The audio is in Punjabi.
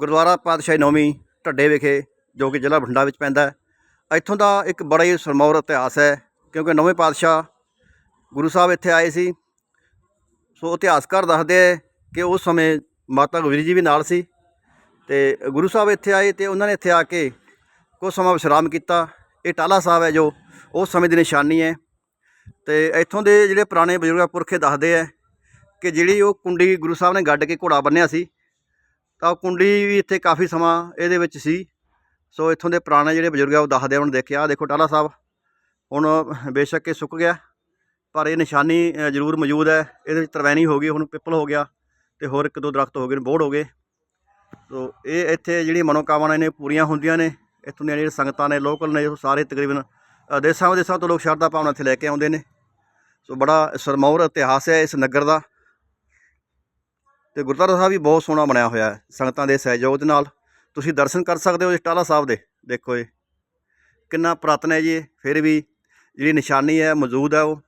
ਗੁਰਦੁਆਰਾ ਪਾਤਸ਼ਾਹੀ ਨੌਵੀਂ ਢੱਡੇ ਵਿਖੇ, ਜੋ ਕਿ ਜ਼ਿਲ੍ਹਾ ਬਠਿੰਡਾ ਵਿੱਚ ਪੈਂਦਾ ਹੈ। ਇੱਥੋਂ ਦਾ ਇੱਕ ਬੜਾ ਹੀ ਸਰਮੌਰ ਇਤਿਹਾਸ ਹੈ, ਕਿਉਂਕਿ ਨੌਵੇਂ ਪਾਤਸ਼ਾਹ ਗੁਰੂ ਸਾਹਿਬ ਇੱਥੇ ਆਏ ਸੀ। ਸੋ ਇਤਿਹਾਸਕਾਰ ਦੱਸਦੇ ਹੈ ਕਿ ਉਸ ਸਮੇਂ ਮਾਤਾ ਗੁਜਰੀ ਜੀ ਵੀ ਨਾਲ ਸੀ ਤੇ ਗੁਰੂ ਸਾਹਿਬ ਇੱਥੇ ਆਏ ਤੇ ਉਹਨਾਂ ਨੇ ਇੱਥੇ ਆ ਕੇ ਕੁਝ ਸਮਾਂ ਵਿਸ਼ਰਾਮ ਕੀਤਾ। ਇਹ ਟਾਲਾ ਸਾਹਿਬ ਹੈ ਜੋ ਉਸ ਸਮੇਂ ਦੀ ਨਿਸ਼ਾਨੀ ਹੈ। ਤੇ ਇੱਥੋਂ ਦੇ ਜਿਹੜੇ ਪੁਰਾਣੇ ਬਜ਼ੁਰਗ ਪੁਰਖੇ ਦੱਸਦੇ ਹੈ ਕਿ ਜਿਹੜੀ ਉਹ ਕੁੰਡੀ ਗੁਰੂ ਸਾਹਿਬ ਨੇ ਗੱਡ ਕੇ ਘੋੜਾ ਬੰਨਿਆ ਸੀ ਤਾਂ ਉਹ ਕੁੰਡੀ ਵੀ ਇੱਥੇ ਕਾਫੀ ਸਮਾਂ ਇਹਦੇ ਵਿੱਚ ਸੀ। ਸੋ ਇੱਥੋਂ ਦੇ ਪੁਰਾਣੇ ਜਿਹੜੇ ਬਜ਼ੁਰਗ ਆ, ਉਹ ਦੱਸਦੇ ਹੁਣ ਦੇਖਿਆ ਦੇਖੋ ਟਾਲਾ ਸਾਹਿਬ। ਹੁਣ ਬੇਸ਼ੱਕ ਇਹ ਸੁੱਕ ਗਿਆ, ਪਰ ਇਹ ਨਿਸ਼ਾਨੀ ਜ਼ਰੂਰ ਮੌਜੂਦ ਹੈ। ਇਹਦੇ ਵਿੱਚ ਤਰਵੈਣੀ ਹੋ ਗਈ, ਹੁਣ ਪਿੱਪਲ ਹੋ ਗਿਆ ਤੇ ਹੋਰ ਇੱਕ ਦੋ ਦਰਖਤ ਹੋ ਗਏ ਨੇ ਬੋੜ ਹੋ ਗਏ। ਸੋ ਇਹ ਇੱਥੇ ਜਿਹੜੀ ਮਨੋਕਾਮਨਾ ਨੇ ਪੂਰੀਆਂ ਹੁੰਦੀਆਂ ਨੇ। ਇੱਥੋਂ ਦੀਆਂ ਜਿਹੜੀਆਂ ਸੰਗਤਾਂ ਨੇ, ਲੋਕਲ ਨੇ, ਉਹ ਸਾਰੇ ਤਕਰੀਬਨ ਦੇਸਾਂ ਵਿਦੇਸਾਂ ਤੋਂ ਲੋਕ ਸ਼ਰਧਾ ਭਾਵਨਾ ਇੱਥੇ ਲੈ ਕੇ ਆਉਂਦੇ ਨੇ। ਸੋ ਬੜਾ ਸਰਮੌਰ ਇਤਿਹਾਸ ਹੈ ਇਸ ਨਗਰ ਦਾ। ਤੇ ਗੁਰਦੁਆਰਾ ਸਾਹਿਬ ਵੀ ਬਹੁਤ ਸੋਹਣਾ ਬਣਿਆ ਹੋਇਆ ਹੈ, ਸੰਗਤਾਂ ਦੇ ਸਹਿਯੋਗ ਦੇ ਨਾਲ। ਤੁਸੀਂ ਦਰਸ਼ਨ ਕਰ ਸਕਦੇ ਹੋ ਇਸ ਟਾਲਾ ਸਾਹਿਬ ਦੇ, ਦੇਖੋ ਇਹ। ਕਿੰਨਾ ਪੁਰਾਤਨ ਹੈ ਜੀ ਫਿਰ ਵੀ ਜਿਹੜੀ ਨਿਸ਼ਾਨੀ ਹੈ, ਮੌਜੂਦ ਹੈ ਉਹ।